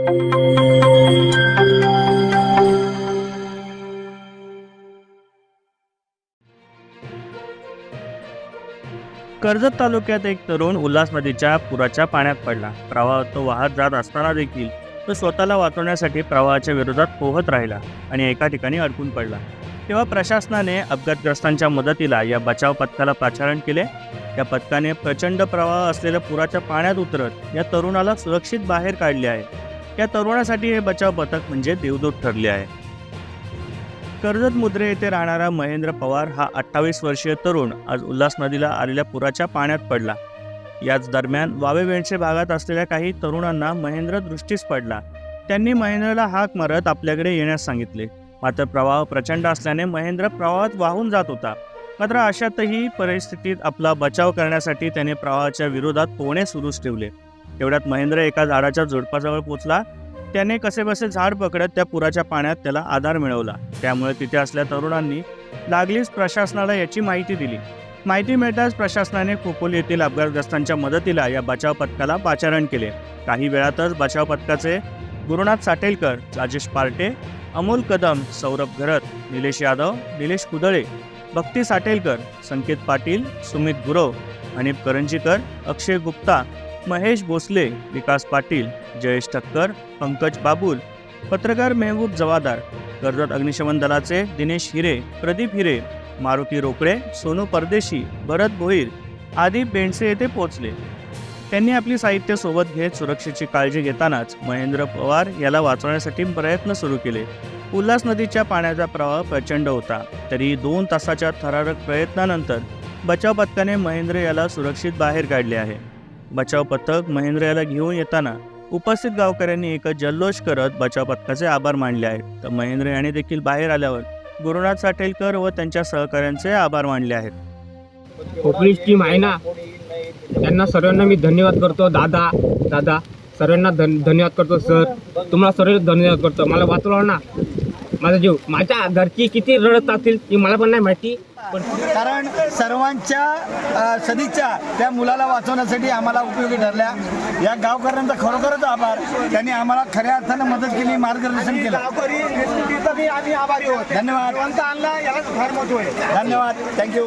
कर्जत तालुक्यात एक तरुण उल्हास नदीच्या पुराच्या पाण्यात पडला. प्रवाह तो वाहत जात असताना देखील तो स्वतःला वाचवण्यासाठी प्रवाहाच्या विरोधात पोहत राहिला आणि एका ठिकाणी अडकून पडला. तेव्हा प्रशासनाने अपघातग्रस्तांच्या मदतीला या बचाव पथकाला पाचारण केले. या पथकाने प्रचंड प्रवाह असलेल्या पुराच्या पाण्यात उतरत या तरुणाला सुरक्षित बाहेर काढले आहे. या तरुणासाठी हे बचाव पथक म्हणजे देवदूत ठरले आहे. कर्जत मुद्रे येथे राहणारा महेंद्र पवार हा अठ्ठावीस वर्षीय तरुण आज उल्हास नदीला आलेल्या पुराच्या पाण्यात पडला. याच दरम्यान वावे भागात असलेल्या काही तरुणांना महेंद्र दृष्टीस पडला. त्यांनी महेंद्रला हाक मारत आपल्याकडे येण्यास सांगितले. मात्र प्रवाह प्रचंड असल्याने महेंद्र प्रवाहात वाहून जात होता. मात्र अशातही परिस्थितीत आपला बचाव करण्यासाठी त्याने प्रवाहाच्या विरोधात पोहणे सुरूच ठेवले. तेवढ्यात महेंद्र एका झाडाच्या झुडपाजवळ पोचला. त्याने कसेबसे झाड पकडत त्या पुराच्या पाण्यात त्याला आधार मिळवला. त्यामुळे तिथे असल्या तरुणांनी लागलीच प्रशासनाला याची माहिती दिली. माहिती मिळताच प्रशासनाने खोपोली येथील अपघातग्रस्तांच्या मदतीला या बचाव पथकाला पाचारण केले. काही वेळातच बचाव पथकाचे गुरुनाथ साटेलकर राजेश पार्टे अमोल कदम सौरभ घरत निलेश यादव निलेश कुदळे भक्ती साटेलकर संकेत पाटील सुमित गुरव अनिप करंजीकर अक्षय गुप्ता महेश भोसले विकास पाटील जयेश ठक्कर पंकज बाबुल पत्रकार मेहबूब जवादार कर्जत अग्निशमन दलाचे दिनेश हिरे प्रदीप हिरे मारुती रोकडे सोनू परदेशी भरत भोईर आदी बेंडसे येथे पोहोचले. त्यांनी आपली साहित्य सोबत घेत सुरक्षेची काळजी घेतानाच महेंद्र पवार याला वाचवण्यासाठी प्रयत्न सुरू केले. उल्हास नदीच्या पाण्याचा प्रवाह प्रचंड होता. तरी दोन तासाच्या थरारक प्रयत्नानंतर बचाव पथकाने महेंद्र याला सुरक्षित बाहेर काढले आहे. बचाव पथक महेंद्र याला घेऊन येताना उपस्थित गावकऱ्यांनी एक जल्लोष करत बचाव पथकाचे आभार मानले आहेत. तर महेंद्र याने देखील बाहेर आल्यावर गुरुनाथ साटेलकर व त्यांच्या सहकाऱ्यांचे आभार मानले आहेत. कोकणीच टीम आहे ना? त्यांना सर्वांना मी धन्यवाद करतो. दादा दादा सर्वांना धन धन्यवाद करतो सर. तुम्हाला सर्व धन्यवाद करतो. मला वाचवलं ना? माझा जीव माझ्या घरची किती रडत असतील ती मला पण नाही माहिती. कारण सर्वांच्या सदिच्छा त्या मुलाला वाचवण्यासाठी आम्हाला उपयोगी ठरल्या. या गावकऱ्यांचा खरोखरच आभार. त्यांनी आम्हाला खऱ्या अर्थानं मदत केली मार्गदर्शन केलं. धन्यवाद. धन्यवाद. थँक्यू